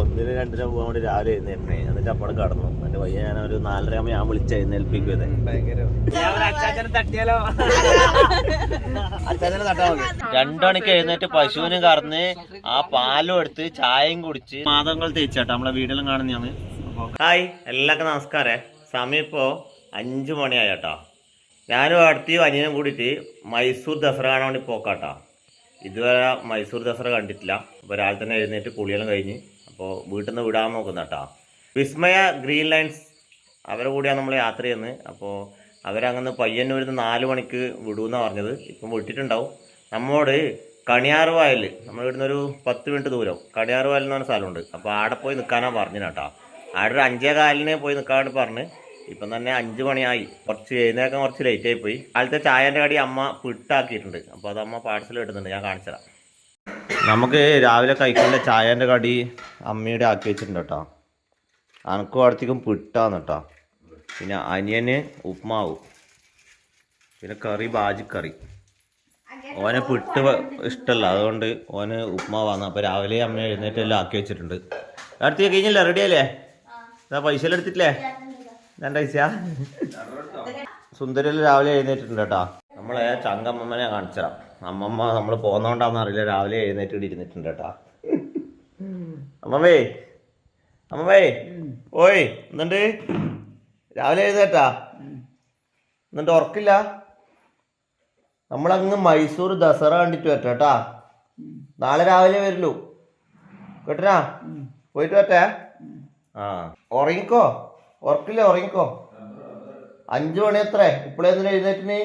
ഒന്നിന് രണ്ടിന് പോകാൻ വേണ്ടി രാവിലെ എഴുന്നേൽക്കണേ എന്നിട്ട് അപ്പോൾ കടന്നു. എന്റെ പയ്യ ഞാൻ ഒരു നാലര ആകുമ്പോൾ ഞാൻ വിളിച്ച് എഴുന്നേൽപ്പിക്കുവതേ തട്ടിയാലോ? രണ്ടു മണിക്ക് എഴുന്നേറ്റ് പശുവിനെ കറന്ന് ആ പാലും എടുത്ത് ചായയും കുടിച്ച് മാതങ്ങൾ തേച്ചാട്ടോ. നമ്മളെ വീട്ടിലും കാണുന്നതാണ്. ഹായ് എല്ലാവർക്കും നമസ്കാരം. സമയം ഇപ്പോ അഞ്ചു മണിയായിട്ടോ. ഞാനും അടുത്ത് അനിയനും കൂടിയിട്ട് മൈസൂർ ദസറ കാണാൻ വേണ്ടി പോക്കാട്ടോ. ഇതുവരെ മൈസൂർ ദസറ കണ്ടിട്ടില്ല. അപ്പോൾ രാവിലെ തന്നെ എഴുന്നേറ്റ് കുളിയെല്ലാം കഴിഞ്ഞ് അപ്പോൾ വീട്ടിൽ നിന്ന് വിടാൻ നോക്കുന്ന കേട്ടോ വിസ്മയ ഗ്രീൻ ലൈൻസ് അവരെ കൂടിയാണ് നമ്മൾ യാത്ര ചെയ്യുന്നത് അപ്പോൾ അവരങ്ങനെ പയ്യന്നൂരിൽ നിന്ന് നാല് മണിക്ക് വിടുമെന്നാണ് പറഞ്ഞത്. ഇപ്പം വിട്ടിട്ടുണ്ടാവും. നമ്മോട് കണിയാറ് വയൽ നമ്മൾ ഇവിടുന്ന് ഒരു പത്ത് മിനിറ്റ് ദൂരം. കണിയാറ് വയൽ എന്ന് പറഞ്ഞ സ്ഥലമുണ്ട്. അപ്പോൾ ആടെ പോയി നിൽക്കാനാണ് പറഞ്ഞു കേട്ടോ ആടെ ഒരു അഞ്ചേ കാലിന് പോയി നിൽക്കാനാണ് പറഞ്ഞ്. ഇപ്പം തന്നെ അഞ്ച് മണിയായി. കുറച്ച് എഴുന്നേക്കാൻ കുറച്ച് ലേറ്റായി പോയി. കാലത്തെ ചായന്റെ കടി അമ്മ പിട്ടാക്കിയിട്ടുണ്ട്. അപ്പോൾ അത് അമ്മ പാഴ്സൽ ഇടുന്നുണ്ട് ഞാൻ കാണിച്ചുതരാം നമുക്ക് രാവിലെ കഴിക്കേണ്ട ചായന്റെ കടി അമ്മയുടെ ആക്കി വെച്ചിട്ടുണ്ട് കേട്ടോ. അനക്കും അടുത്തേക്കും പിട്ടാന്ന് കേട്ടോ. പിന്നെ അനിയന് ഉപ്മാവ്. പിന്നെ കറി ബാജിക്കറി. ഓനെ പിട്ട് ഇഷ്ടമല്ല അതുകൊണ്ട് ഓന് ഉപ്മാവാന്ന്. അപ്പോൾ രാവിലെ അമ്മ എഴുന്നേറ്റെല്ലാം ആക്കി വെച്ചിട്ടുണ്ട്. അടുത്തേക്ക് കഴിഞ്ഞില്ല? റെഡി അല്ലേ? ഇതാ പൈസ എല്ലാം എടുത്തിട്ടില്ലേ പൈസ. സുന്ദരല്ലേ രാവിലെ എഴുന്നേറ്റിട്ടുണ്ട് കേട്ടോ. നമ്മളെ ചങ്കമ്മനെ കാണിച്ചതാ അമ്മമ്മ നമ്മൾ പോകുന്നോണ്ടാന്ന് അറിയില്ല. രാവിലെ എഴുന്നേറ്റ് ഇവിടെ ഇരുന്നിട്ടുണ്ട് കേട്ടാ. അമ്മമ്മേ അമ്മമ്മേ ഓയ് എന്നിട്ട് രാവിലെ എഴുന്നേറ്റാ? എന്നിട്ട് ഉറക്കില്ല? നമ്മളങ്ങ് മൈസൂർ ദസറ കണ്ടിട്ട് വരട്ടെ കേട്ടാ. നാളെ രാവിലെ വരുള്ളൂ. കേട്ടനാ? പോയിട്ട് വരട്ടെ? ആ. ഉറങ്ങിക്കോ? ഉറക്കില്ല? ഉറങ്ങിക്കോ? അഞ്ചു മണി എത്ര? ഇപ്പോഴെന്തിനാ എഴുന്നേറ്റിന്?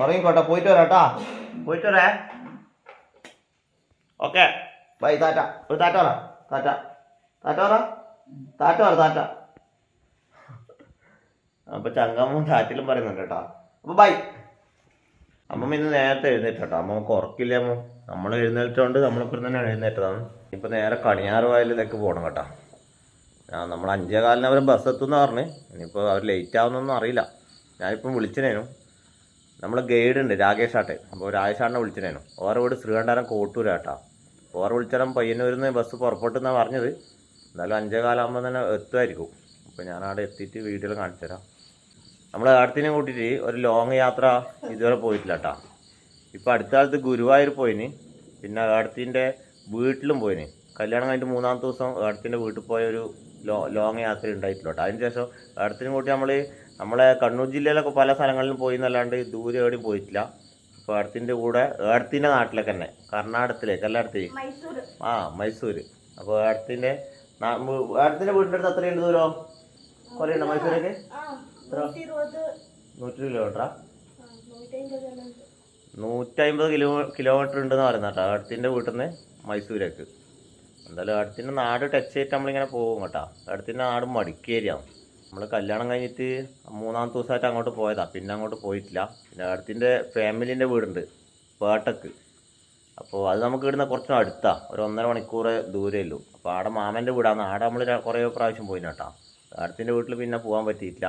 ഉറങ്ങിക്കോട്ടെ പോയിട്ട് വരാട്ടാ പോയിട്ട് വരേ. ഓക്കെ. ബൈ താറ്റ ഒരു താറ്റ പറ താറ്റ താറ്റ പറ താറ്റ പറ താറ്റ അപ്പൊ ചങ്കമ്മ താറ്റിലും പറയുന്നുണ്ട് കേട്ടോ. അപ്പൊ ബൈ. അമ്മ ഇന്ന് നേരത്തെ എഴുന്നേറ്റോ അമ്മയ്ക്ക് ഉറക്കില്ല അമ്മ. നമ്മൾ എഴുന്നേറ്റോണ്ട് നമ്മളിപ്പം തന്നെ എഴുന്നേറ്റതാണ് ഇപ്പൊ നേരെ കണിയാറ് വയലിലേക്ക് പോകണം കേട്ടോ. ആ നമ്മൾ അഞ്ചേ കാലിന് അവർ ബസ് എത്തുമെന്ന് പറഞ്ഞ്. ഇനിയിപ്പോൾ അവർ ലേറ്റ് ആവുന്നൊന്നും അറിയില്ല. ഞാനിപ്പം വിളിച്ചിനേനു. നമ്മൾ ഗൈഡ് ഉണ്ട് രാകേഷ് ആട്ടെ അപ്പോൾ രാകേഷ് വിളിച്ചിനേനു. ഓറെ വീട് ശ്രീകണ്ഠാരം കോട്ടൂർ ആട്ടാ ഓറെ വിളിച്ചാലും പയ്യന്നൂരിൽ നിന്ന് ബസ് പുറപ്പെട്ടെന്നാണ് പറഞ്ഞത്. എന്നാലും അഞ്ചേ കാലാകുമ്പോൾ തന്നെ എത്തുമായിരിക്കും അപ്പോൾ ഞാൻ അവിടെ എത്തിയിട്ട് വീട്ടിലും കാണിച്ചു തരാം നമ്മൾ അടുത്തിനെ കൂട്ടിയിട്ട് ഒരു ലോങ് യാത്ര ഇതുവരെ പോയിട്ടില്ല കേട്ടോ ഇപ്പോൾ അടുത്ത കാലത്ത് ഗുരുവായൂർ പോയിന്. പിന്നെ ഏടത്തിന്റെ വീട്ടിലും പോയിന്. കല്യാണം കഴിഞ്ഞിട്ട് മൂന്നാമത്തെ ദിവസം ഏടത്തിന്റെ വീട്ടിൽ പോയ ഒരു ലോ ലോങ് യാത്ര ഉണ്ടായിട്ടില്ല കേട്ടോ അതിന് ശേഷം ഏടത്തിനെ കൂട്ടി നമ്മൾ നമ്മളെ കണ്ണൂർ ജില്ലയിലൊക്കെ പല സ്ഥലങ്ങളിലും പോയി എന്നല്ലാണ്ട് ദൂരെ എവിടെയും പോയിട്ടില്ല. ഇപ്പോൾ ഏടത്തിന്റെ കൂടെ ഏടത്തിന്റെ നാട്ടിലേക്ക് തന്നെ കർണാടകത്തിലേക്ക് എല്ലായിടത്തേക്ക്. ആ മൈസൂർ. അപ്പോൾ ഏടത്തിന്റെ ഏടത്തിന്റെ വീടിന്റെ അടുത്ത് എത്രയുണ്ട് ദൂരം? കുറേ ഉണ്ടോ മൈസൂരേക്ക് നൂറ്റി കിലോമീറ്ററാ? നൂറ്റമ്പത് കിലോ കിലോമീറ്റർ ഉണ്ടെന്ന് പറയുന്ന കേട്ടോ അടുത്തിന്റെ വീട്ടിൽ നിന്ന് മൈസൂരേക്ക്. എന്തായാലും അടുത്തിന്റെ നാട് ടച്ച് ചെയ്തിട്ട് നമ്മളിങ്ങനെ പോകും കേട്ടോ. അടുത്തിന്റെ നാട് മടിക്കേരിയാണ്. നമ്മൾ കല്യാണം കഴിഞ്ഞിട്ട് മൂന്നാം ദിവസമായിട്ട് അങ്ങോട്ട് പോയതാ. പിന്നെ അങ്ങോട്ട് പോയിട്ടില്ല. പിന്നെ അടുത്തിന്റെ ഫാമിലീന്റെ വീടുണ്ട് പേട്ടക്ക്. അപ്പോൾ അത് നമുക്ക് ഇവിടുന്ന് കുറച്ചും അടുത്താണ് ഒരു ഒന്നര മണിക്കൂർ ദൂരമല്ലോ അപ്പോൾ ആടെ മാമന്റെ വീടാണ് ആടെ നമ്മൾ കുറേ പ്രാവശ്യം പോയിന് കേട്ടോ. അടുത്തിന്റെ വീട്ടിൽ പിന്നെ പോകാൻ പറ്റിയിട്ടില്ല.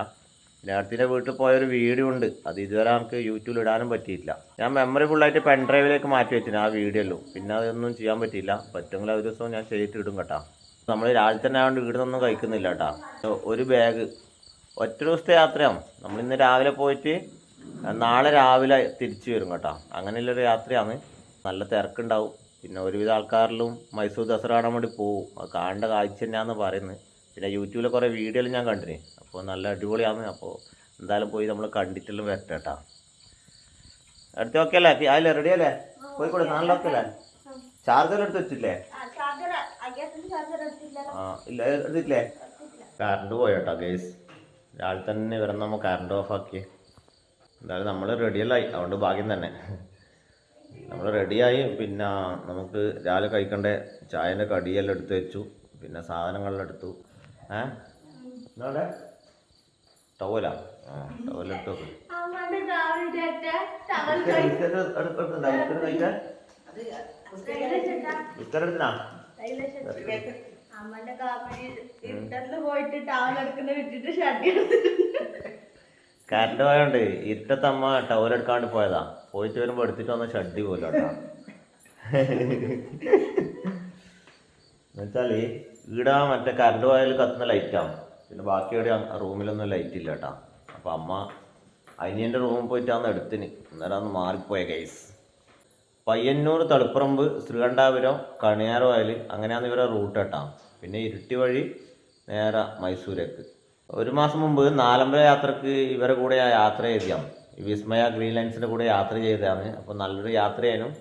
പിന്നെ അടുത്തിന്റെ വീട്ടിൽ പോയൊരു വീഡിയോ ഉണ്ട്. അത് ഇതുവരെ നമുക്ക് യൂട്യൂബിൽ ഇടാനും പറ്റിയിട്ടില്ല. ഞാൻ മെമ്മറി ഫുള്ളായിട്ട് പെൻ ഡ്രൈവിലേക്ക് മാറ്റി വെച്ചിന് ആ വീഡിയോ ഉള്ളൂ. പിന്നെ അതൊന്നും ചെയ്യാൻ പറ്റിയില്ല. പറ്റുമെങ്കിൽ ഒരു ദിവസം ഞാൻ ചെയ്തിട്ട് ഇടും കേട്ടോ. നമ്മൾ രാവിലെ തന്നെ ആയതുകൊണ്ട് നിന്നൊന്നും കഴിക്കുന്നില്ല കേട്ടോ ഒരു ബാഗ്. ഒറ്റ ദിവസത്തെ യാത്രയാണ്. നമ്മൾ ഇന്ന് രാവിലെ പോയിട്ട് നാളെ രാവിലെ തിരിച്ചു വരും കേട്ടോ അങ്ങനെയുള്ളൊരു യാത്രയാണ്. നല്ല തിരക്കുണ്ടാവും. പിന്നെ ഒരുവിധ ആൾക്കാരിലും മൈസൂർ ദസറ കാണാൻ വേണ്ടി പോകും അത് കാണേണ്ട കാഴ്ച തന്നെയാണെന്ന് പറയുന്നത്. പിന്നെ യൂട്യൂബിൽ കുറേ വീഡിയോയിൽ ഞാൻ കണ്ടിന്. അപ്പോൾ നല്ല അടിപൊളിയാണ്. അപ്പോൾ എന്തായാലും പോയി നമ്മൾ കണ്ടിട്ടെല്ലാം വരട്ടെ കേട്ടോ. അടുത്ത ഓക്കെ അല്ലേ അതിലെ റെഡി അല്ലേ നാളെ ഓക്കെ അല്ലേ ചാർജർ എടുത്ത് വെച്ചില്ലേ ആ ഇല്ല എടുത്തിട്ടില്ലേ കറണ്ട് പോയി കേട്ടോ ഗേസ് രാവിലെ തന്നെ ഇവരെ നമ്മൾ കറണ്ട് ഓഫ് ആക്കി എന്തായാലും നമ്മൾ റെഡിയല്ലായി അതുകൊണ്ട് ഭാഗ്യം തന്നെ നമ്മൾ റെഡിയായി പിന്നെ നമുക്ക് രാവിലെ കഴിക്കേണ്ട ചായന്റെ കടിയെല്ലാം എടുത്ത് വെച്ചു പിന്നെ സാധനങ്ങളെല്ലാം എടുത്തു ഏ എന്നാടെ ടവല ആ ടവലെടുത്ത് അമ്മന്റെ കാപ്പി ഇന്റർൽ പോയിട്ട് ടവൽ എടുക്കുന്ന വിട്ടിട്ട് കറണ്ട് പോയോണ്ട് ഇരുട്ടത്ത് അമ്മ ടവൽ എടുക്കാണ്ട് പോയതാ. പോയിട്ട് വരുമ്പോ എടുത്തിട്ട് വന്ന ഷഡ്ഡി പോലും കേട്ടോ ഈടാ ഇവിടെ മറ്റേ കറണ്ട് പോയാൽ കത്തുന്ന ലൈറ്റാണ് പിന്നെ ബാക്കി എവിടെ റൂമിലൊന്നും ലൈറ്റ് ഇല്ല കേട്ടാ അപ്പൊ അമ്മ അനിയന്റെ റൂമിൽ പോയിട്ടാന്ന് എടുത്തിന്. അന്നേരം അന്ന് മാറിപ്പോയ കേസ് പയ്യന്നൂർ തളിപ്പറമ്പ് ശ്രീകണ്ഠാപുരം കണിയാർവയൽ അങ്ങനെയാണ് ഇവരെ റൂട്ട് കേട്ടോ. പിന്നെ ഇരുട്ടി വഴി നേരെ മൈസൂരേക്ക്. ഒരു മാസം മുമ്പ് നാലമ്പല യാത്രയ്ക്ക് ഇവരെ കൂടെ യാത്ര ചെയ്തതാണ്. വിസ്മയ ഗ്രീൻ ലൈൻസിന്റെ കൂടെ യാത്ര ചെയ്തതാണ്. അപ്പോൾ നല്ലൊരു യാത്രയായിരുന്നു.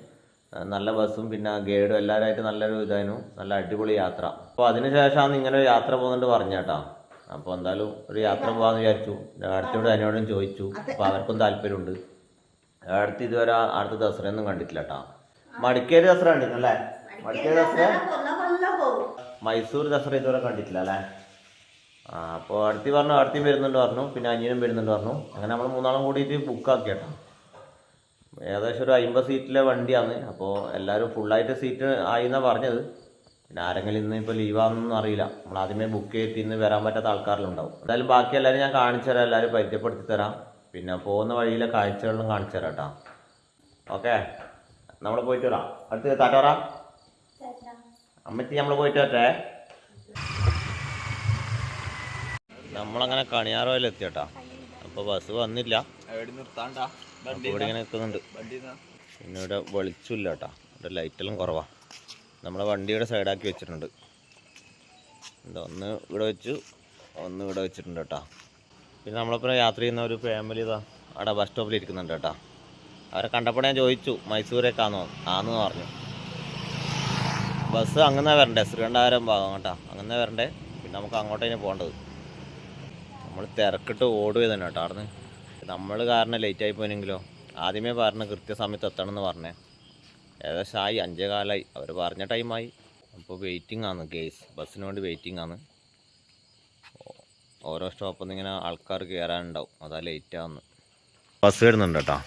നല്ല ബസ്സും പിന്നെ ഗൈഡും എല്ലാവരുമായിട്ട് നല്ലൊരു ഇതായിരുന്നു. നല്ല അടിപൊളി യാത്ര. അപ്പോൾ അതിനുശേഷമാണ് ഇങ്ങനെ ഒരു യാത്ര പോകുന്നുണ്ട് പറഞ്ഞേട്ടാ അപ്പോൾ എന്തായാലും ഒരു യാത്ര പോകാമെന്ന് വിചാരിച്ചു. അടുത്തോട് അതിനോടും ചോദിച്ചു. അപ്പോൾ അവർക്കും താല്പര്യമുണ്ട്. അടുത്ത് ഇതുവരെ അടുത്ത ദസറയൊന്നും കണ്ടിട്ടില്ല കേട്ടോ മടിക്കേരി ദസറ കണ്ടിരുന്നല്ലേ മടിക്കേരി ദസറ? മൈസൂർ ദസറ ഇതുവരെ കണ്ടിട്ടില്ല അല്ലേ? ആ അപ്പോൾ അടുത്ത് പറഞ്ഞു അടുത്തും വരുന്നുണ്ട് പറഞ്ഞു പിന്നെ അനിയനും വരുന്നുണ്ട് പറഞ്ഞു. അങ്ങനെ നമ്മൾ മൂന്നാളും കൂടിയിട്ട് ബുക്കാക്കി കേട്ടോ ഏകദേശം ഒരു അമ്പത് സീറ്റിലെ വണ്ടിയാണ്. അപ്പോൾ എല്ലാവരും ഫുള്ളായിട്ട് സീറ്റ് ആയി എന്നാണ് പറഞ്ഞത്. പിന്നെ ആരെങ്കിലും ഇന്ന് ഇപ്പോൾ ലീവാണെന്നൊന്നും അറിയില്ല. നമ്മൾ ആദ്യമേ ബുക്ക് ചെയ്തിട്ട് ഇന്ന് വരാൻ പറ്റാത്ത ആൾക്കാരിലുണ്ടാവും എന്തായാലും ബാക്കി എല്ലാവരും ഞാൻ കാണിച്ചു തരാം എല്ലാവരും പരിചയപ്പെടുത്തി തരാം പിന്നെ പോകുന്ന വഴിയിലെ കാഴ്ചകളും കാണിച്ചു തരാം കേട്ടോ. ഓക്കെ നമ്മൾ പോയിട്ട് വരാം. അടുത്ത് താറ്റോറ അമ്മച്ചി നമ്മൾ പോയിട്ട് വരട്ടെ. നമ്മളങ്ങനെ കണിയാറോയിൽ എത്തി കേട്ടോ. അപ്പോൾ ബസ് വന്നില്ല. പിന്നെ ഇവിടെ വെളിച്ചില്ല കേട്ടോ. ഇവിടെ ലൈറ്റെല്ലാം കുറവാ. നമ്മളെ വണ്ടിയുടെ സൈഡാക്കി വെച്ചിട്ടുണ്ട്. എന്താ ഒന്ന് ഇവിടെ വെച്ചു ഒന്ന് ഇവിടെ വെച്ചിട്ടുണ്ട് കേട്ടോ. പിന്നെ നമ്മളിപ്പോൾ യാത്ര ചെയ്യുന്ന ഒരു ഫാമിലി ഇതാ അവിടെ ബസ് സ്റ്റോപ്പിൽ ഇരിക്കുന്നുണ്ട് കേട്ടോ. അവരെ കണ്ടപ്പോൾ ഞാൻ ചോദിച്ചു മൈസൂരേക്കാന്നോ? ആന്ന് പറഞ്ഞു. ബസ് അങ്ങനെ വരണ്ടേ? ശ്രീകണ്ഠാപുരം ഭാഗം കേട്ടോ. അങ്ങനെ വരണ്ടേ? പിന്നെ നമുക്ക് അങ്ങോട്ടേനെ പോകേണ്ടത്. നമ്മൾ തിരക്കിട്ട് ഓടുക തന്നെ കേട്ടോ അവിടെ നമ്മൾ കാരണം ലേറ്റ് ആയി പോയെങ്കിലോ ആദ്യമേ പറഞ്ഞ കൃത്യസമയത്ത് എത്തണം എന്ന് പറഞ്ഞേ. ഏകദേശം ആയി അഞ്ചേ അവർ പറഞ്ഞ ടൈമായി അപ്പോൾ വെയിറ്റിംഗ് ആണ് കേസ് ബസ്സിന് വേണ്ടി വെയിറ്റിംഗ് ആണ്. ഓരോ സ്റ്റോപ്പിൽ നിന്ന് ഇങ്ങനെ ആൾക്കാർ കയറാനുണ്ടാവും അതാ ലേറ്റ് ആവുന്നു. ബസ് വരുന്നുണ്ട് കേട്ടോ.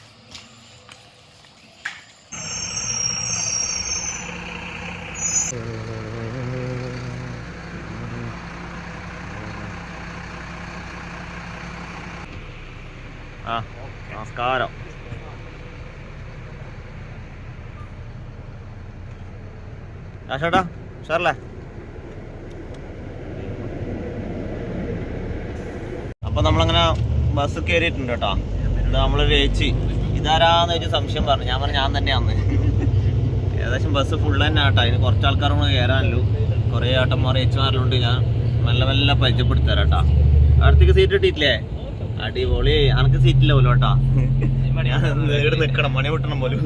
ആ നമസ്കാരം. ആ ചേട്ടാ ഉഷാറല്ലേ? അപ്പൊ നമ്മളങ്ങനെ ബസ് കയറിയിട്ടുണ്ട് കേട്ടോ. ഇത് നമ്മൾ ഇതാരാന്ന് ഒരു സംശയം പറഞ്ഞു. ഞാൻ പറഞ്ഞു ഞാൻ തന്നെയാന്ന്. ഏകദേശം ബസ് ഫുൾ തന്നെ ആട്ടോ അതിന് കുറച്ച് ആൾക്കാർ കൂടെ കയറാനല്ലോ കുറേ ഏട്ടന്മാർ ചേച്ചിമാരിലുണ്ട് ഞാൻ മെല്ലെ മെല്ലെ പരിചയപ്പെടുത്തി തരാം കേട്ടോ. അടുത്തേക്ക് സീറ്റ് കിട്ടിയിട്ടില്ലേ അടിപൊളി. അനക്ക് സീറ്റില്ല പോലും കേട്ടോ. ഞാൻ നിൽക്കണം മണി വിട്ടണം പോലും.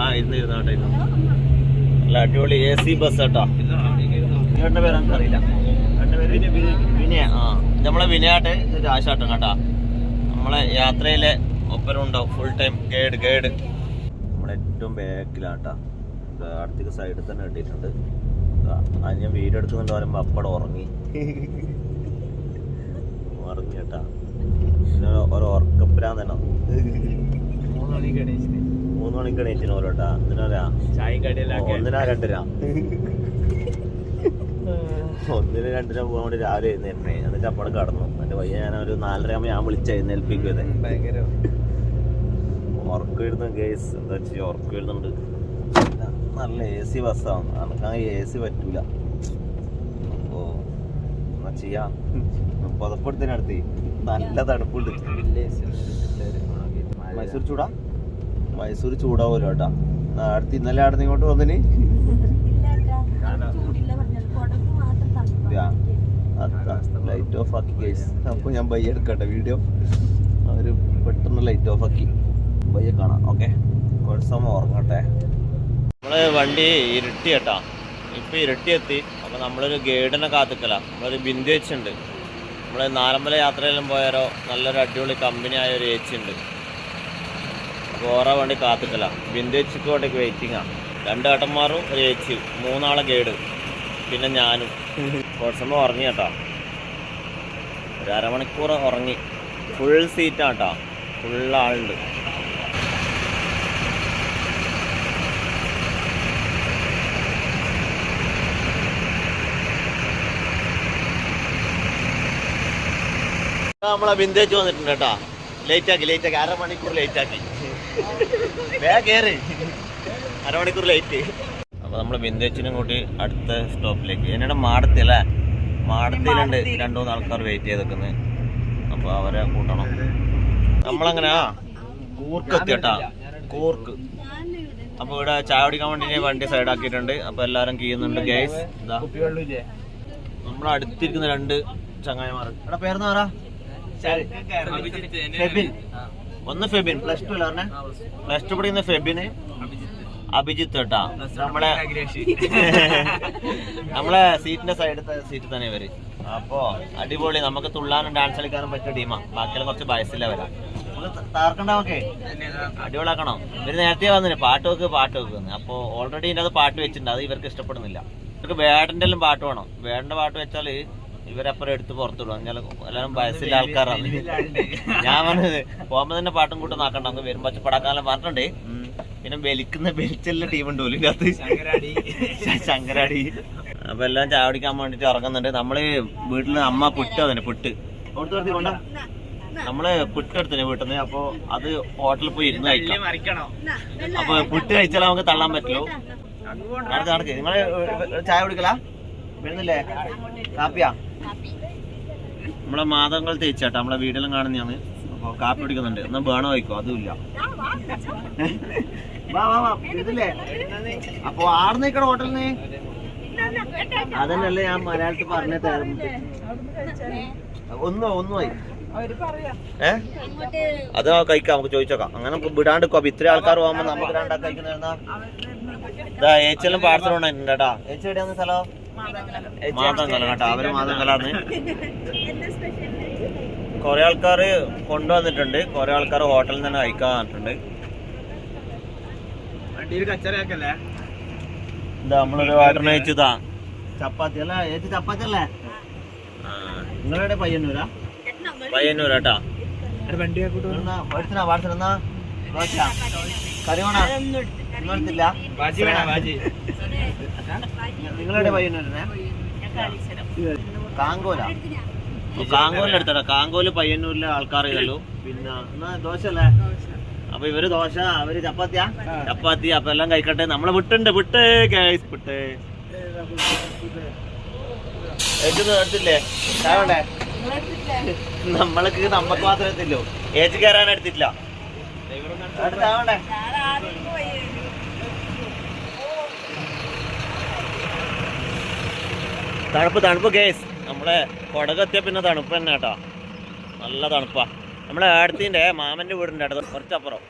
ആ ഇരുന്ന് ഇരുന്ന് കേട്ടോ ഇരുന്നു. നല്ല അടിപൊളി എ സി ബസ് കേട്ടോ. ചേട്ടന്റെ പേര് അറിയില്ല ചേട്ടന്റെ പേര്? വിനയ ആ നമ്മളെ വിനയാട്ട് രാശാട്ടം കേട്ടാ. നമ്മളെ യാത്രയിലെ ഒപ്പരം ഉണ്ടാവും ഫുൾ ടൈം ഗൈഡ് ഗൈഡ്. നമ്മളെ ഏറ്റവും ബാക്കിലാട്ടാ. അടുത്തേക്ക് സൈഡിൽ തന്നെ കിട്ടിയിട്ടുണ്ട്. അത് ഞാൻ വീഡിയോ എടുക്കുന്നുണ്ട് പറയുമ്പോൾ അപ്പടെ ഉറങ്ങി. ഉറങ്ങി കേട്ടാ. പിന്നെ ഒരു ഉറക്കപ്പുരാൻ തന്നെ. മൂന്ന് മണിക്ക് എണീച്ചിന് ഓരോട്ടാ എന്തിനാ ഒന്നിനാ രണ്ടിനാ? ഒന്നിന് രണ്ടിനാ പോകാൻ വേണ്ടി രാവിലെ എഴുന്നേറ്റേ എന്നിട്ട് അപ്പോൾ കടന്നു. എന്റെ പയ്യ ഞാൻ ഒരു നാലര ആകുമ്പോൾ ഞാൻ വിളിച്ച് എഴുന്നേൽപ്പിക്കുന്നത് ഉറക്കം വരുന്നു ഗേസ് എന്താ വെച്ചാൽ ഉറക്കം വരുന്നുണ്ട് നല്ല എ സി ബസ്സാണ്. അനക്ക് എ സി പറ്റൂല. അപ്പോ എന്നാ ചെയ്യാ? പുതപ്പെടുത്തിനടുത്ത്. നല്ല തണുപ്പുണ്ട്. മൈസൂർ ചൂടാ? മൈസൂർ ചൂടാവൂലോ കേട്ടാ അടുത്ത് ഇന്നലെ അവിടെ ഇങ്ങോട്ട് വന്നിന്? ലൈറ്റ് ഓഫ് ആക്കി കേസ് അപ്പോൾ ഞാൻ ബൈ എടുക്കട്ടെ വീഡിയോ അവർ പെട്ടെന്ന് ലൈറ്റ് ഓഫ് ആക്കി. ബയ്യ കാണാം ഓക്കെ കുറച്ച് സമയം ഉറങ്ങട്ടെ. നമ്മൾ വണ്ടി ഇരുട്ടി കേട്ടാ. ഇപ്പം ഇരട്ടി എത്തി. അപ്പോൾ നമ്മളൊരു ഗൈഡിനെ കാത്തിക്കല. നമ്മളൊരു ബിന്ദു വെച്ചുണ്ട് നമ്മൾ നാലമ്പല യാത്രയിലും പോയാലോ നല്ലൊരു അടിപൊളി കമ്പനി ആയ ഒരു ഏച്ചി ഉണ്ട്. അപ്പോൾ ഓരോ വണ്ടി കാത്തിക്കല. ബിന്ദു വെച്ചിക്ക് വേണ്ടിക്ക് വെയിറ്റിംഗാണ് രണ്ട് ഏട്ടന്മാരും ഒരു ഏച്ചി മൂന്നാളെ ഗൈഡ്. പിന്നെ ഞാനും. സമയം ഉറങ്ങി കേട്ടോ. ഒരു അരമണിക്കൂർ ഉറങ്ങി. ഫുൾ സീറ്റാണ് കേട്ടോ. ഫുൾ ആളുണ്ട്. നമ്മളെ ബിന്ദേച്ച് വന്നിട്ടുണ്ട് കേട്ടോ. ലേറ്റ് ആക്കി ലേറ്റ് ആക്കി. അരമണിക്കൂർ ലേറ്റ് ആക്കി. വേഗം കയറി അരമണിക്കൂർ ലേറ്റ് അപ്പൊ നമ്മൾ നമ്മൾ ബിന്ദുവച്ചിനും കൂട്ടി അടുത്ത സ്റ്റോപ്പിലേക്ക്. എന്നോട് മാടത്തി അല്ലേ? മാടത്തിയിലുണ്ട് രണ്ടു മൂന്ന് ആൾക്കാർ വെയിറ്റ് ചെയ്ത് നിൽക്കുന്നത് അപ്പൊ അവരെ കൂട്ടണം. നമ്മളങ്ങനെ ആ കൂർക്ക് എത്തിയട്ടാ കൂർക്ക്. അപ്പോൾ ഇവിടെ ചായ കുടിക്കാൻ വേണ്ടി വണ്ടി സൈഡ് ആക്കിയിട്ടുണ്ട്. അപ്പൊ എല്ലാരും കീയുന്നുണ്ട് ഗൈസ് ഇതാ. നമ്മളെ അടുത്തിരിക്കുന്ന രണ്ട് ചങ്ങായിമാർ എടാ പേരെന്ന് പറ? ഫെബിൻ. ഒന്ന് ഫെബിൻ. പ്ലസ് ടു അല്ലേ പ്ലസ് ടു പഠിക്കുന്ന ഫെബിന് അഭിജിത്ത് കേട്ടാ. നമ്മളെ നമ്മളെ സീറ്റിന്റെ സൈഡത്തെ സീറ്റ് തന്നെ ഇവർ. അപ്പോ അടിപൊളി. നമുക്ക് തുള്ളാനും ഡാൻസ് കളിക്കാനും പറ്റിയ ടീമാ ബാക്കിയുള്ള കുറച്ച് വയസ്സില്ല വരാം. താർക്കണ്ട നമുക്ക്. അടിപൊളിയാക്കണം. ഇവർ നേരത്തെ വന്നിന്. പാട്ട് വെക്ക് പാട്ട് വെക്ക്. അപ്പൊ ഓൾറെഡി ഇതിന്റെ അത് പാട്ട് വെച്ചിട്ടുണ്ട്. അത് ഇവർക്ക് ഇഷ്ടപ്പെടുന്നില്ല. ഇവർക്ക് വേടന്റെ എല്ലാം പാട്ട് വേണം. വേടന്റെ പാട്ട് വെച്ചാൽ ഇവരപ്പുറം എടുത്ത് പുറത്തുള്ളൂ അങ്ങനെ എല്ലാവരും വയസ്സില്ല ആൾക്കാരാണ്. ഞാൻ പറഞ്ഞത് പോകുമ്പോ തന്നെ പാട്ടും കൂട്ടും നോക്കണ്ട. നമുക്ക് വരുമ്പോ പടക്കാലം പറഞ്ഞിട്ടുണ്ട്. പിന്നെ വലിക്കുന്ന വലിച്ചെല്ലാം ടീം ഉണ്ട് ഒലിനകത്ത് ശങ്കരാടി. അപ്പൊ എല്ലാം ചാവടിക്കാൻ വേണ്ടിട്ട് ഇറങ്ങുന്നുണ്ട്. നമ്മൾ വീട്ടിൽ അമ്മ പുട്ട് തന്നെ പുട്ട്. കൊണ്ട. നമ്മൾ പുട്ട് എടുത്തിന് വീട്ടിൽ നിന്ന് അപ്പൊ അത് ഹോട്ടലിൽ പോയി ഇരുന്ന് അപ്പൊ പുട്ട് കഴിച്ചാൽ നമുക്ക് തള്ളാൻ പറ്റുള്ളൂ. നടക്ക് നടക്ക്. നിങ്ങൾ ചായ കുടിക്കല? വരുന്നില്ലേ? കാപ്പിയാ? നമ്മളെ മാതങ്ങൾ തേച്ചാട്ടോ. നമ്മളെ വീട്ടിലും കാണുന്നതാണ്. കാപ്പി കുടിക്കുന്നുണ്ട്. എന്നാ വേണോ വായിക്കോ അതുമില്ല. വാ വാ വാ അപ്പൊ ആടെ നിക്കണ ഹോട്ടലിൽ നിന്ന് അതന്നല്ലേ ഞാൻ മലയാളത്തിൽ പറഞ്ഞ ഒന്നോ ഒന്നുമായി ഏ? അത് കഴിക്കാം നമുക്ക് ചോദിച്ചോക്കാം. അങ്ങനെ വിടാണ്ട് അപ്പൊ ഇത്ര ആൾക്കാർ പോകുമ്പോ നമുക്ക് രണ്ടാ കഴിക്കുന്ന ഏച്ചെല്ലാം കൊണ്ടുവന്നിട്ടുണ്ട് കേട്ടാ. ഏച്ചി എവിടെയാന്ന് സ്ഥലം? മാതങ്കല കേട്ടോ. അവർ മാതങ്കലാണ് കൊറേ ആൾക്കാർ കൊണ്ടുവന്നിട്ടുണ്ട്. കുറെ ആൾക്കാർ ഹോട്ടലിൽ തന്നെ കഴിക്കാൻ വന്നിട്ടുണ്ട്. ഇതാ നമ്മളൊരു വാട്ടർ അയച്ചതാ ചപ്പാത്തി അല്ല? ഏച്ചി ചപ്പാത്തി അല്ലേ? നിങ്ങളുടെ പയ്യന്നൂരാ? നിങ്ങളുടെ പയ്യന്നൂരിനെ? കാങ്കോല? എടുത്തടാ കാങ്കോൽ പയ്യന്നൂരിലെ ആൾക്കാർ ഇതല്ലോ. പിന്നെ എന്നാ ദോശ അല്ലേ അപ്പൊ ഇവർ ദോശ അവർ ചപ്പാത്തിയാ? ചപ്പാത്തി. അപ്പൊ എല്ലാം കഴിക്കട്ടെ. നമ്മളെ വിട്ടുണ്ട് വിട്ട് കേസ് വിട്ട്. എടുത്തില്ലേ നമ്മൾക്ക് നമ്മക്ക് മാത്രം എത്തില്ലോ. ഏച്ച് കയറാൻ ചാവണ്ടേ? തണുപ്പ് തണുപ്പ് കേസ് നമ്മളെ കൊടകെത്തിയ പിന്നെ തണുപ്പ് തന്നെ കേട്ടോ. നല്ല തണുപ്പാ. നമ്മളെ ഏടത്തിന്റെ മാമന്റെ വീടിന്റെ അടുത്ത് കുറച്ചപ്പുറം.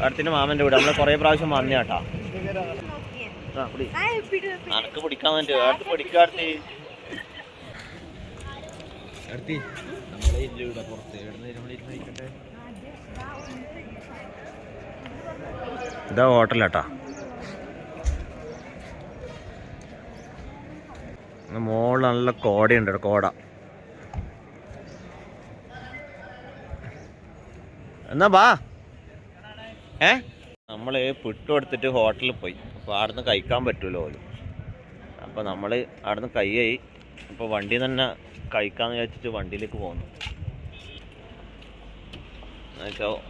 ഏടത്തിന്റെ മാമന്റെ വീട്. നമ്മൾ കൊറേ പ്രാവശ്യം വന്നു കേട്ടോ. ആ, പിടി. അനക്ക് പിടിക്കാൻ വേണ്ടി ഏടത്ത് പിടിക്കാടുത്തി ഇതാ ഹോട്ടലാട്ടാ മോളിൽ നല്ല കോടയുണ്ട് കോട. എന്നാ ബാ. ഏ? നമ്മൾ പിട്ടു എടുത്തിട്ട് ഹോട്ടലിൽ പോയി. അപ്പോൾ അവിടുന്ന് കഴിക്കാൻ പറ്റൂലോ പോലും അപ്പോൾ നമ്മൾ അവിടുന്ന് കൈയായി അപ്പോൾ വണ്ടി തന്നെ കഴിക്കാന്ന് വിചാരിച്ചിട്ട് വണ്ടിയിലേക്ക് പോകുന്നു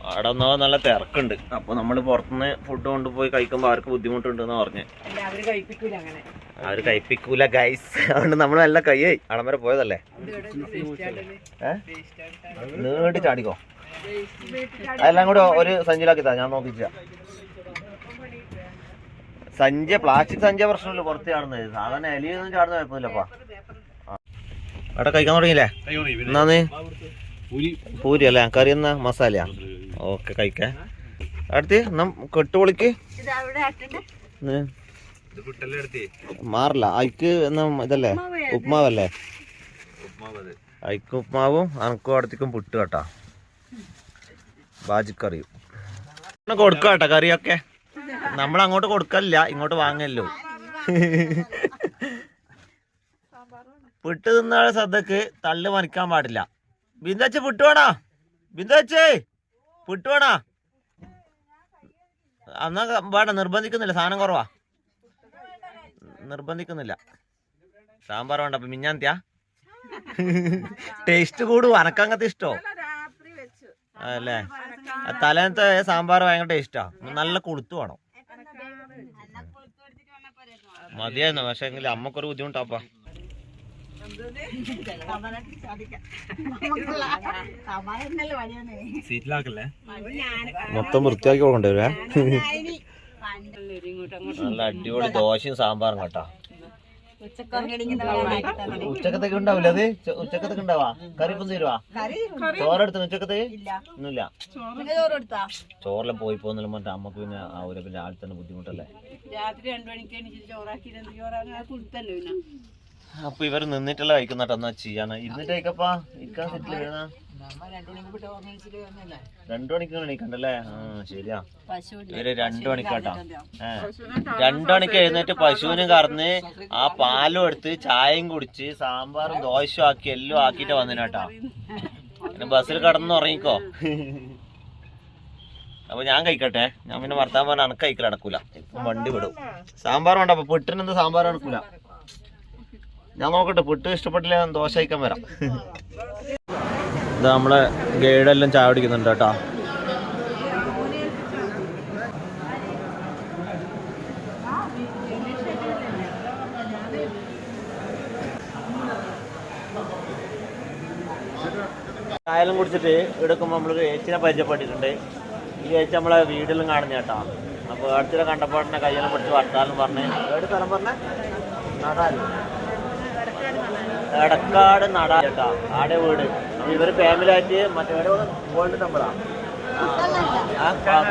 അവിടെ ഒന്നോ നല്ല തിരക്കുണ്ട്. അപ്പോൾ നമ്മൾ പുറത്തുനിന്ന് ഫുഡ് കൊണ്ടുപോയി കഴിക്കുമ്പോൾ ആർക്ക് ബുദ്ധിമുട്ടുണ്ടെന്ന് പറഞ്ഞ്. അവർ കഴിപ്പിക്കൂല ഗൈസ് അതുകൊണ്ട് നമ്മൾ നല്ല കയ്യായി. അടം വരെ പോയതല്ലേ? നീണ്ടി ചാടിക്കോ? അതെല്ലാം കൂടെ ഒരു സഞ്ചിയിലാക്കി താ ഞാൻ നോക്കിച്ച സഞ്ച പ്ലാസ്റ്റിക് സഞ്ച പ്രശ്നമില്ല പുറത്ത് ചാടുന്നത്. സാധാരണ എലിയൊന്നും ചാടുന്ന കുഴപ്പമില്ലപ്പാ. അവിടെ കഴിക്കാൻ തുടങ്ങിയില്ലേ? എന്നാന്ന് പൂരി. അല്ലേ? കറി എന്നാ? മസാല ഓക്കെ കഴിക്കാം. അടുത്ത് എന്നാ കെട്ടുപൊളിക്ക് മാറില്ല. അയക്ക് എന്നാ ഇതല്ലേ? ഉപ്മാവല്ലേ? അയക്ക് ഉപ്മാവും അനക്കും അടുത്തേക്കും പുട്ട് കേട്ടാ ബാജിക്കറിയും. കൊടുക്കാം കേട്ടോ കറിയൊക്കെ. നമ്മൾ അങ്ങോട്ട് കൊടുക്കലില്ല ഇങ്ങോട്ട് വാങ്ങല്ലോ പുട്ട് തിന്നാളെ ശ്രദ്ധക്ക് തള്ളു മറിക്കാൻ പാടില്ല. ബിന്ദച്ച് പുട്ട് വേണോ? ബിന്ദച്ചേ പുട്ട് വേണോ? അന്നാ വേണ്ട നിർബന്ധിക്കുന്നില്ല സാധനം കുറവാ. നിർബന്ധിക്കുന്നില്ല. സാമ്പാർ വേണ്ട അപ്പൊ മിഞ്ഞാന്തിയാ? ടേസ്റ്റ് കൂടും അനക്കങ്ങത്തെ ഇഷ്ടോ? രാത്രി വെച്ചു. അല്ലേ? തലേന്നത്തെ സാമ്പാർ ഭയങ്കര ടേസ്റ്റാ. നല്ല കൊളുത്തു വേണം. മതിയായിരുന്നു പക്ഷെ എങ്കിൽ അമ്മക്കൊരു ബുദ്ധിമുട്ടാപ്പാ. സീറ്റിലാക്കല്ലേ മൊത്തം വൃത്തിയാക്കി കൊണ്ടുവരുവേ നല്ല അടിപൊളി ദോശയും സാമ്പാറും കേട്ടോ. ഉച്ചക്കത്തേക്ക് ഉണ്ടാവില്ല അത്? ഉച്ചക്കത്തേക്ക് ഉണ്ടാവാ? കറി ഇപ്പം തരുവാ ചോറെടുത്തു ഉച്ചക്കത്തേക്ക്? ഒന്നുമില്ല. ചോറെല്ലാം പോയി പോകുന്നില്ല മറ്റേ അമ്മയ്ക്ക് പിന്നെ ആ ഒരു പിന്നെ ആൾ തന്നെ ബുദ്ധിമുട്ടല്ലേ? രാത്രി രണ്ടു മണിക്ക് അപ്പൊ ഇവർ നിന്നിട്ടല്ല കഴിക്കുന്ന ചെയ്യാനാ ഇന്നിട്ട് ഇരുന്നിട്ട് കഴിക്കപ്പാ. ഇരിക്കാൻ സെറ്റിൽ വീണ. രണ്ടു മണിക്ക് വിട്ട് ഓർമ്മിച്ചിട്ട് വന്നല്ലേ? രണ്ടു മണിക്കാണ് എണീക്കണ്ടല്ലേ ആ ശരിയാ. പശു ഇവർ രണ്ടു മണിക്കാട്ടാ. ഏ രണ്ടു മണിക്ക് എഴുന്നേറ്റ് പശുവിന് കറന്ന് ആ പാലും എടുത്ത് ചായയും കുടിച്ച് സാമ്പാറും ദോശ ആക്കി എല്ലാം ആക്കിട്ട് വന്നിനാട്ടാ. പിന്നെ ബസ്സിൽ കടന്ന് ഉറങ്ങിക്കോ. അപ്പൊ ഞാൻ കഴിക്കട്ടെ. ഞാൻ പിന്നെ വർത്താൻ പറഞ്ഞ അനക്ക് കഴിക്കൽ അടക്കൂല ഇപ്പൊ വണ്ടി വിടും. സാമ്പാർ വേണ്ട അപ്പൊ പുട്ടിന് എന്ത് സാമ്പാർ അടക്കൂല ഞാൻ നോക്കട്ടെ പുട്ട് ഇഷ്ടപ്പെട്ടില്ല ഞാൻ ദോശ കഴിക്കാൻ വരാം. ഇത് നമ്മളെ ഗൈഡെല്ലാം ചായ കുടിക്കുന്നുണ്ട് കേട്ടോ. ചായലും കുടിച്ചിട്ട് എടുക്കുമ്പോൾ നമ്മളൊരു ഏച്ചിനെ പരിചയപ്പെട്ടിട്ടുണ്ട്. ഈ ഏച്ചി നമ്മളെ വീട്ടിലും കാണുന്ന കേട്ടോ. അപ്പോൾ അടുത്തിടെ കണ്ടപ്പോൾ തന്നെ കയ്യെല്ലാം പിടിച്ച് വർത്താനം പറഞ്ഞ്. ഏട് സ്ഥലം പറഞ്ഞേ? നടാൽ എടക്കാട് നട കേട്ടോ. ആടെ വീട്. ഇവർ ഫാമിലി ആയിട്ട് മറ്റേ ഗോൾഡ് നമ്പറാണ്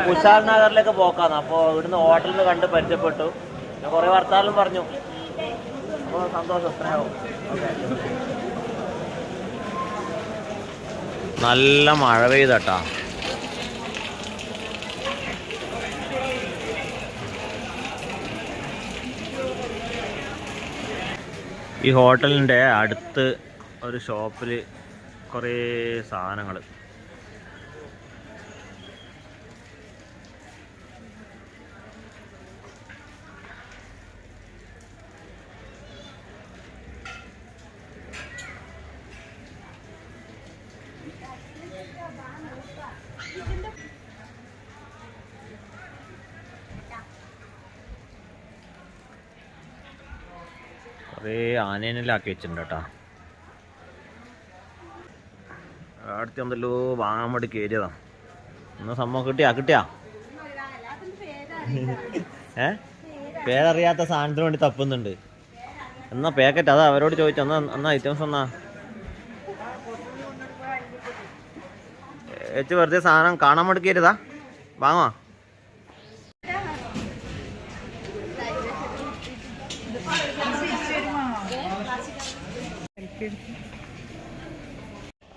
കുശാൽ നഗറിലേക്ക് പോക്കാന്ന്. അപ്പോൾ ഇവിടുന്ന് ഹോട്ടലിൽ കണ്ട് പരിചയപ്പെട്ടു. പിന്നെ കുറേ വർത്താനം പറഞ്ഞു. അപ്പോൾ സന്തോഷം. സ്നേഹവും നല്ല മഴ പെയ്തട്ടാ. ഈ ഹോട്ടലിന്റെ അടുത്ത് ഒരു ഷോപ്പിൽ കുറേ സാധനങ്ങൾ കുറേ ആനേനെല്ലാം വെച്ചിട്ടുണ്ട് കേട്ടോ അടുത്ത് എന്തല്ലോ വാങ്ങാൻ വേണ്ടി കയറിയതാ എന്നാ സംഭവം കിട്ടിയാ? കിട്ടിയാ? ഏ? പേരറിയാത്ത സാധനത്തിന് വേണ്ടി തപ്പുന്നുണ്ട്. എന്നാ പാക്കറ്റ് അതാ അവരോട് ചോദിച്ചു. എന്നാ എന്നാ ഐറ്റംസ് എന്നാ? ഏച്ചി വെറുതെ സാധനം കാണാൻ വേണ്ടി കയറിയതാ വാങ്ങാ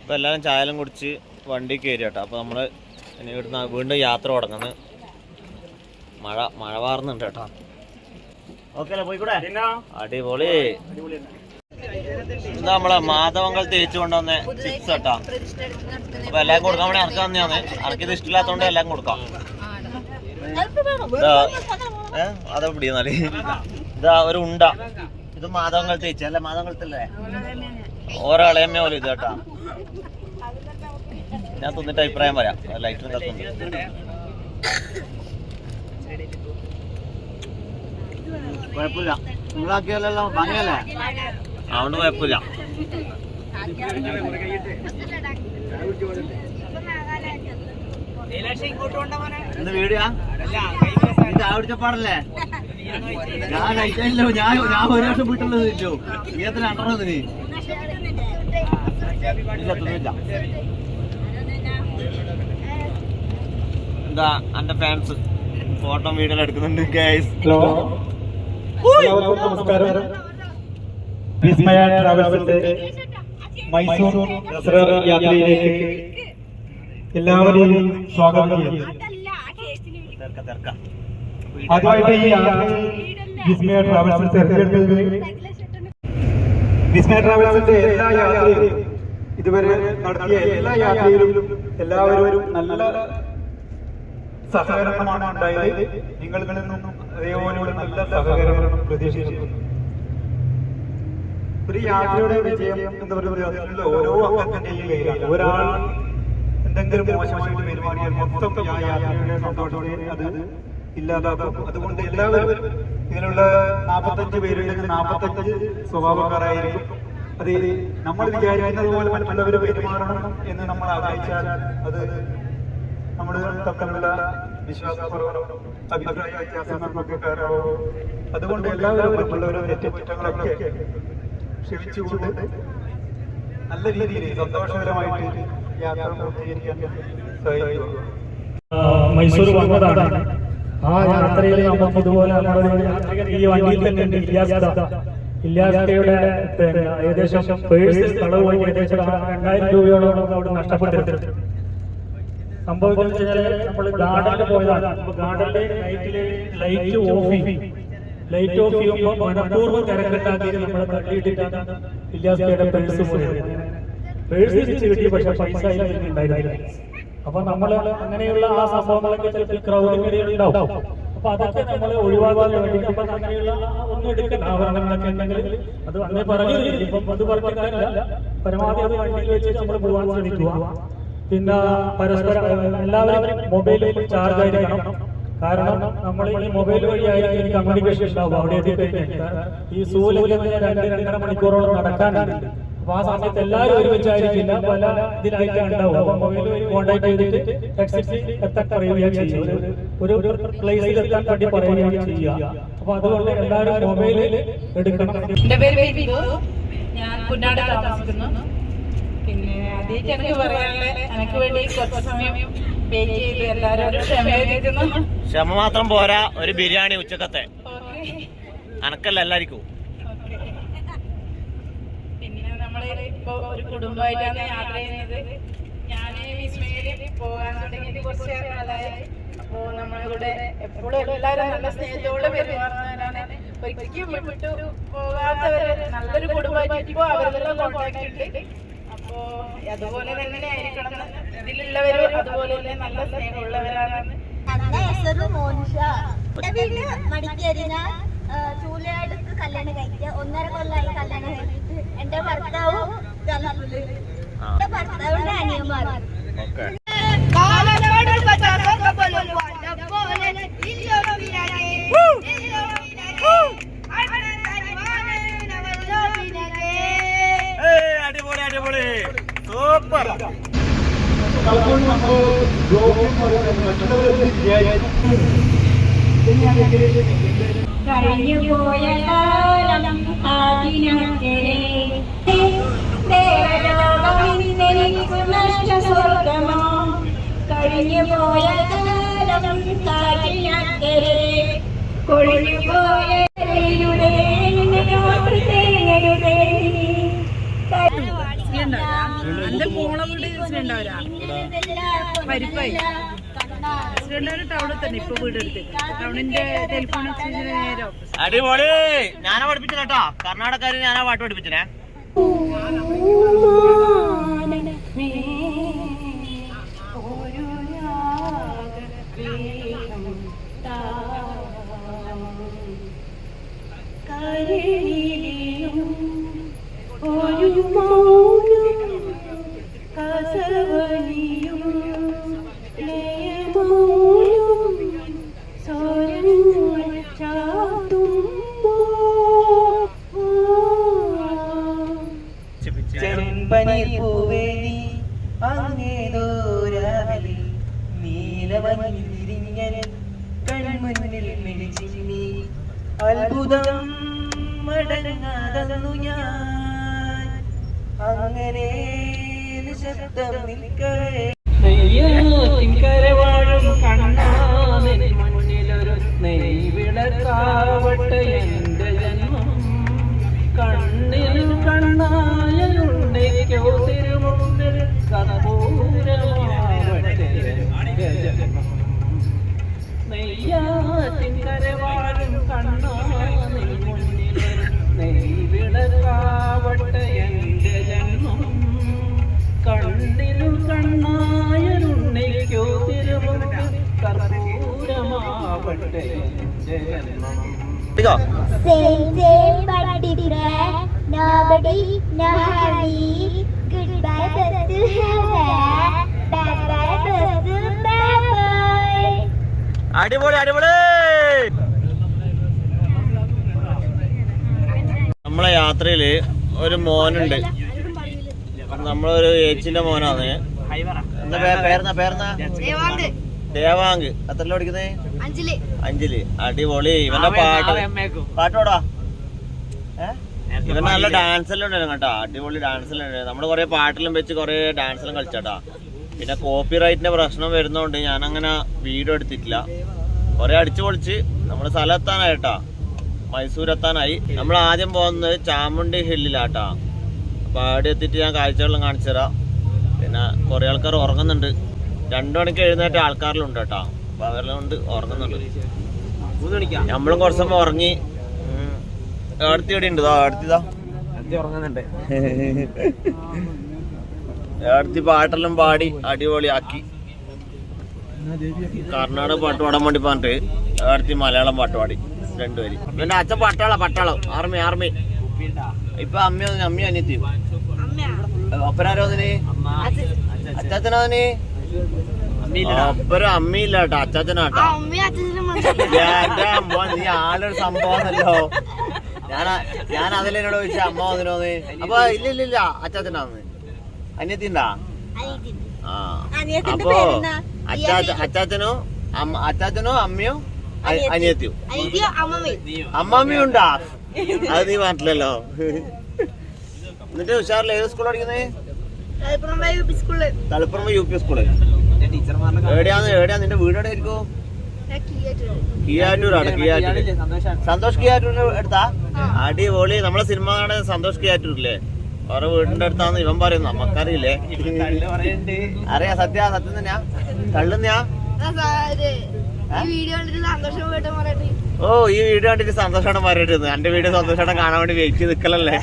അപ്പോൾ എല്ലാവരും ചായലും കുടിച്ച് വണ്ടി കയറി കേട്ടോ. അപ്പോൾ നമ്മൾ ഇനി ഇവിടുന്ന് വീണ്ടും യാത്ര തുടങ്ങുന്നത് മഴ മഴ വാർന്നുണ്ട് കേട്ടോ. ഓക്കെ അല്ലേ പോയിക്കൂടെ? അടിപൊളി. ഇത് നമ്മളെ മാധവങ്ങൾ തേച്ച് കൊണ്ടുവന്ന ചിപ്സ് കേട്ടോ. അപ്പൊ എല്ലാം കൊടുക്കാൻ വേണ്ടി അനക്ക് തന്നെയാണ്. ഇറക്കിയത് ഇഷ്ടമില്ലാത്തോണ്ട് എല്ലാം കൊടുക്കാം. അതാ പിടിയെന്നാൽ. ഇതാ ഒരു ഉണ്ട. ഇത് മാധവങ്ങൾ തേച്ച്. അല്ല മാധവങ്ങളത്തല്ലേ ഒരാളെയമ്മ പോലെ ഇത് കേട്ടാ. ഞാൻ തിന്നിട്ട് അഭിപ്രായം പറയാം. ലൈറ്ററും കത്തുന്നുണ്ട് കുഴപ്പമില്ല. നിങ്ങളാക്കിയാലല്ലോ ഭംഗിയല്ലേ അതുകൊണ്ട് കുഴപ്പമില്ല. ഇന്ന് വീഡിയോ? ഇത് ആവിടിച്ച പാടല്ലേ? ഞാൻ കഴിക്കാനില്ലോ ഞാൻ ഞാൻ ഒരു വർഷം വീട്ടുള്ളത് ഇല്ലോ നീ എത്ര രണ്ടെണ്ണം നീ എന്താ എന്റെ ഫാൻസ് ഫോട്ടോ വീഡിയോ എടുക്കുന്നുണ്ട് ഗൈസ് ഹലോ നമസ്കാരം. വിസ്മയ ട്രാവൽസിന്റെ മൈസൂർ ദസറ യാത്രയിലേക്ക് എല്ലാവരെയും സ്വാഗതം ചെയ്യുന്നു ആദ്യമായിട്ട് ഈ വിസ്മയ ട്രാവൽസിൽ തിരഞ്ഞെടുത്തത് വിസ്മയ ട്രാവൽസിന്റെ എല്ലാ യാത്രയിലും ഇതുവരെ നടത്തിയ എല്ലാ യാത്രയിലും എല്ലാവരും നല്ല സഹകരണമാണ് ഉണ്ടായത്. നിങ്ങളിൽ നിന്നും അതേപോലെയുള്ള നല്ല സഹകരണം പ്രതീക്ഷിക്കുന്നു. ഒരു യാത്രയുടെ വിജയം എന്ന് പറയുന്നത് അതിലുള്ള ഓരോ അംഗത്തിന്റെയും കയ്യിലാണ്. ഒരാൾ എന്തെങ്കിലും മോശമായിട്ട് പെരുമാറിയാൽ മൊത്തം സന്തോഷത്തോടെ അത് ഇല്ലാതാക്കും. അതുകൊണ്ട് എല്ലാവരും ഇതിലുള്ള നാൽപ്പത്തഞ്ച് പേരുണ്ടെങ്കിൽ നാൽപ്പത്തഞ്ച് സ്വഭാവക്കാരായിരിക്കും. അത് നമ്മൾ വിചാരിക്കുന്നത് പോലെ മറ്റുള്ളവര് പെരുമാറണം എന്ന് നമ്മൾ ആഗ്രഹിച്ചാൽ അത് നമ്മുടെ തമ്മിലുള്ള വിശ്വാസക്കുറവും അഭിപ്രായ വ്യത്യാസങ്ങൾക്കൊക്കെ അതുകൊണ്ട് എല്ലാവരും മറ്റുള്ളവരും തെറ്റുകുറ്റങ്ങളൊക്കെ ക്ഷമിച്ചുകൊണ്ട് നല്ല രീതിയിൽ സന്തോഷകരമായിട്ട് യാത്ര പൂർത്തീകരിക്കാൻ സഹായിക്കുക. മൈസൂർ വന്നതാണ്. ആ യാത്രയിൽ നമുക്ക് ഇതുപോലെ ഈ വണ്ടിയിൽ തന്നെ ഉണ്ട് ദായുടെ പിന്നെ ഏകദേശം പേഴ്സ് കളവ് ഏകദേശം രണ്ടായിരം രൂപയോളം അവിടെ നഷ്ടപ്പെട്ടിരുന്നു. സംഭവിക്കുന്നത് വെച്ചാൽ നമ്മൾ ഗാർഡനിൽ പോയതാണ്. ഗാർഡനിലെ നൈറ്റിൽ ലൈറ്റ് ഓഫ് ചെയ്യും. ലൈറ്റ് ഓഫ് ചെയ്യുമ്പോൾ മനഃപൂർവം തിരക്കിട്ടാക്കി നമ്മൾ തള്ളിയിട്ടിട്ടാണ് ഇല്യാസ് ദായുടെ പേഴ്സ് പോയത്. അപ്പൊ നമ്മൾ അങ്ങനെയുള്ള ആ സംഭവങ്ങളൊക്കെ ചിലപ്പോൾ ക്രൗഡിൽ ഉണ്ടാവും. അപ്പൊ അതൊക്കെ നമ്മൾ ഒഴിവാക്കാൻ വേണ്ടി അപ്പൊ അങ്ങനെയുള്ള ഒന്നും എടുക്കണ്ട ആഭരണങ്ങളൊക്കെ ഉണ്ടെങ്കിൽ അത് അങ്ങനെ പറഞ്ഞു ഇപ്പം അത് പറഞ്ഞില്ല പരമാവധി അത് വണ്ടിയിൽ വെച്ച് നമ്മൾ പോകാൻ ശ്രമിക്കുക. പിന്നെ പരസ്പരം എല്ലാവരും മൊബൈലിൽ ചാർജ് ആയിരിക്കണം. കാരണം നമ്മൾ ഈ മൊബൈൽ വഴിയായിരിക്കും കമ്മ്യൂണിക്കേഷൻ ഉണ്ടാവും അവിടെ എത്തിക്കഴിഞ്ഞാൽ ഈ സൂര്യയിൽ രണ്ട് രണ്ടര മണിക്കൂറോളം നടക്കാനുണ്ട്. അപ്പൊ ആ സമയത്ത് എല്ലാവരും ഒരുമിച്ചായിരിക്കില്ല. പല ഇതിലായിട്ടാണ് ഉണ്ടാവും അപ്പൊ മൊബൈൽ വഴി കോൺടാക്ട് ചെയ്തിട്ട് എത്താൻ പറയുകയാണ് ചെയ്യുക ഒരു പ്ലേസിൽ എത്താൻ വേണ്ടി പറയുകയാണ് ചെയ്യുക. അപ്പൊ അതുകൊണ്ട് എല്ലാവരും മൊബൈലിൽ എടുക്കണം. എന്റെ പേര് ഞാൻ താമസിക്കുന്നു. പിന്നെ അതേക്ക് എനിക്ക് പറയാനുള്ള എനിക്ക് വേണ്ടി കുറച്ച് സമയം വെയിറ്റ് ചെയ്ത് എല്ലാവരും ഒരു ക്ഷമ മാത്രം പോരാ. ഒരു ബിരിയാണി ഉച്ചക്കത്തെ. അനക്കല്ല എല്ലാവർക്കും പിന്നെ നമ്മൾ ഇപ്പൊ ഒരു കുടുംബമായിട്ടാണ് യാത്ര ചെയ്യുന്നത്. ഞാൻ വിസ്മയിൽ പോകാൻ തുടങ്ങിയിട്ട് കുറച്ച് നാളായി അപ്പോ നമ്മളെ കൂടെ എപ്പോഴും എല്ലാവരും നല്ല സ്നേഹത്തോടെ പെരുമാറുന്നവരാണ്. ഒരിക്കലും വിട്ടു പോകാത്തവര് നല്ലൊരു കുടുംബമായിട്ട് ഇപ്പോ അവരെല്ലാം കോൺടാക്ട് ഉണ്ട്. അപ്പോ അതുപോലെ തന്നെ ആയിരിക്കണം. ഇതിലുള്ളവര് അതുപോലെ തന്നെ നല്ല സ്നേഹമുള്ളവരാണ്. മടിക്കേരി ഞാൻ ചൂലയാടുക്ക് കല്യാണം കഴിക്കുക. ഒന്നര കൊല്ലമായി കല്യാണം കഴിക്കുക എന്റെ ഭർത്താവും എന്റെ ഭർത്താവിന്റെ അനിയന്മാർ അടിപൊളി അടിപൊളി സൂപ്പർ പലപ്പോഴും നമ്മൾ പറയുന്നത് മറ്റുള്ളവരെ കഴിഞ്ഞു പോയ അതിനക്കരെ ദേവലോകമിന്നെനിക്കു നഷ്ട സ്വർഗമോ കഴിഞ്ഞു പോയ കാലം കാറ്റിനക്കരെ കൊഴിഞ്ഞു പോയ പരിപ്പായി. ശ്രീണ്ടാവൂർ ടൗണിൽ തന്നെ. ഇപ്പൊ വീട് എടുത്ത് ടൗണിന്റെ ടെലിഫോൺ എക്സ്ചേഞ്ചിന് നേരെ opposite. അടിപൊളി. ഞാനാ പഠിപ്പിച്ചത് കേട്ടോ. കർണാടകക്കാര് ഞാനാ പാട്ട് പഠിപ്പിച്ചേ ഒരു മൗനം കസവണിയും ജന്മം Same, same but different. Nobody, no hurry. Goodbye, Basil, have Bye bye, Basil, bye bye. അടിപൊളി അടിപൊളി നമ്മളെ യാത്രയിൽ ഒരു മോനുണ്ട് നമ്മളൊരു ഏച്ചിന്റെ മോനാണ് എന്താ പേരെന്നാ പേരെന്നാ ദേവാങ്ക് എത്രല്ലോ പഠിക്കുന്നേ? അഞ്ചിൽ. അഞ്ചിൽ. അടിപൊളി. ഇവന്റെ പാട്ട് പാട്ടോടാ? ഇവൻ നല്ല ഡാൻസ് എല്ലാം ഉണ്ടായിരുന്നു കേട്ടോ. അടിപൊളി ഡാൻസ് എല്ലാം ഉണ്ടായിരുന്നു. നമ്മൾ കൊറേ പാട്ടിലും വെച്ച് കൊറേ ഡാൻസ് എല്ലാം കളിച്ചാട്ടാ. പിന്നെ കോപ്പി റൈറ്റിന്റെ പ്രശ്നം വരുന്നോണ്ട് ഞാൻ അങ്ങനെ വീഡിയോ എടുത്തിട്ടില്ല. കൊറേ അടിച്ചു പൊളിച്ച് നമ്മൾ സ്ഥലം എത്താനായിട്ടാ. മൈസൂർ എത്താനായി. നമ്മൾ ആദ്യം പോകുന്നത് ചാമുണ്ടി ഹില്ലിലാട്ടാ. അപ്പൊ അവിടെ എത്തിയിട്ട് ഞാൻ കാഴ്ചകളും കാണിച്ചു തരാം പിന്നെ കുറെ ആൾക്കാർ ഉറങ്ങുന്നുണ്ട്. രണ്ടു മണിക്ക് എഴുന്നേറ്റ ആൾക്കാരിലുണ്ട് കേട്ടോ. അപ്പൊ അവരെല്ലാം കൊണ്ട് ഉറങ്ങുന്നുണ്ട്. നമ്മളും കുറച്ച് സമയം ഉറങ്ങി അടുത്ത് ഇവിടെ ഉണ്ട്? അടുത്തിതാ ഉറങ്ങുന്നുണ്ട്. അടുത്ത് പാട്ടെല്ലാം പാടി അടിപൊളിയാക്കി. കർണാടക പാട്ട് പാടാൻ വേണ്ടി പറഞ്ഞിട്ട് അടുത്ത് മലയാളം പാട്ട് പാടി രണ്ടുപേര്. പിന്നെ അച്ഛൻ പട്ടാള പട്ടാളം. ആർമി ആർമി ഇപ്പൊ അമ്മ അമ്മ അനിയത്തി ഒപ്പനാരോ അതിന്? അച്ചാച്ചനോ അതിന് ഒപ്പരം അമ്മയില്ല കേട്ടോ അച്ചാച്ചനാട്ടോ അമ്മ നീ ആളൊരു സംഭവമല്ലോ ഞാൻ ഞാൻ അതിലെന്നോട് ചോദിച്ച അമ്മ വന്നിനോന്ന്. അപ്പൊ ഇല്ല ഇല്ല ഇല്ല അച്ചാച്ചനാന്ന്. അനിയത്തിണ്ടാ? ആ. അപ്പൊ? അച്ചാച്ച അച്ചാച്ചനോ അച്ചാച്ചനോ അമ്മയോ അനിയത്തിയോ. അമ്മാമ്മയും. ഉണ്ടാ അത് നീ പറഞ്ഞില്ലല്ലോ എന്നിട്ട് ഉഷാറിൽ ഏത് സ്കൂൾ പഠിക്കുന്നേ? Taliparamba U P school. എവിടെയാന്ന് എവിടെയാ? നിന്റെ വീട് എവിടെ ആയിരിക്കും കിയാറ്റൂരാണ് കിയാറ്റൂർ സന്തോഷ് കിയാറ്റൂരിന്റെ അടുത്താ? അടിപൊളി. നമ്മളെ സിനിമ കാണാൻ സന്തോഷ് കിയാറ്റൂരില്ലേ വേറെ വീടിന്റെ അടുത്താന്ന് ഇവൻ പറയും നമുക്കറിയില്ലേ? അറിയാ സത്യ സത്യം തന്നെയാ. തള്ളുന്നയാ? ഓ ഈ വീഡിയോ കണ്ടിട്ട് സന്തോഷമാണ് പറയരുത് എന്റെ വീഡിയോ സന്തോഷമാണ് കാണാൻ വേണ്ടി വെയിറ്റ് ചെയ്ത് നിക്കലല്ലേ?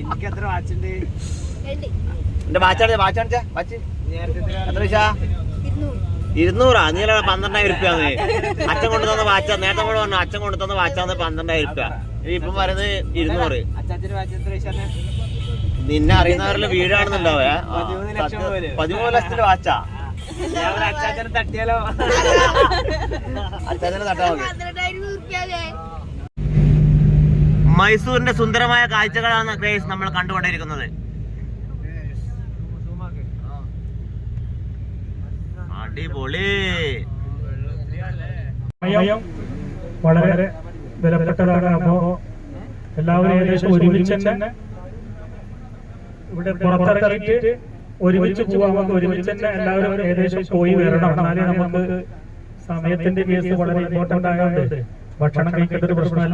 എനിക്ക് എത്ര വാച്ചുണ്ട്? എന്റെ വാച്ചാണ് വാച്ചാണിച്ചാ വാച്ച് എത്ര ഇരുന്നൂറാ. നീല പന്ത്രണ്ടായിരം ഉറുപ്പ്യാന്ന് അച്ഛൻ കൊണ്ടു തന്ന വാച്ച നേരത്തെ കൂടെ പറഞ്ഞു അച്ഛൻ കൊണ്ടു തന്ന വാച്ചാന്ന് പന്ത്രണ്ടായിരം ഉറുപ്പ്യ ഇപ്പൊ പറയുന്നത് ഇരുന്നൂറ്. നിന്നെ അറിയുന്നവരുടെ വീടാണെന്നുണ്ടാവേ ആ, പതിമൂന്ന് ലക്ഷം സത്യം. പോലെ. ലക്ഷത്തിന്റെ വാച്ചാ അച്ചാച്ചനെ തട്ടിയാലോ? തട്ടാ മൈസൂരിന്റെ സുന്ദരമായ കാഴ്ചകളാണ് ഗ്രേസ് നമ്മൾ കണ്ടുകൊണ്ടിരിക്കുന്നത്. അടിപൊളി. വളരെ വിലപ്പെട്ടതാണ്. അപ്പോ എല്ലാവരും ഏകദേശം ഒരുമിച്ച് തന്നെ ഇവിടെ പുറത്തിറങ്ങിയിട്ട് ഒരുമിച്ച് പോവാൻ ഒരുമിച്ച് തന്നെ എല്ലാവരും ഏകദേശം പോയി വരണം. എന്നാലേ നമുക്ക് സമയത്തിന്റെ കേസ് വളരെ ഇമ്പോർട്ടന്റ് ആയതുകൊണ്ട് ഭക്ഷണം കഴിക്കേണ്ട ഒരു പ്രശ്നമല്ല.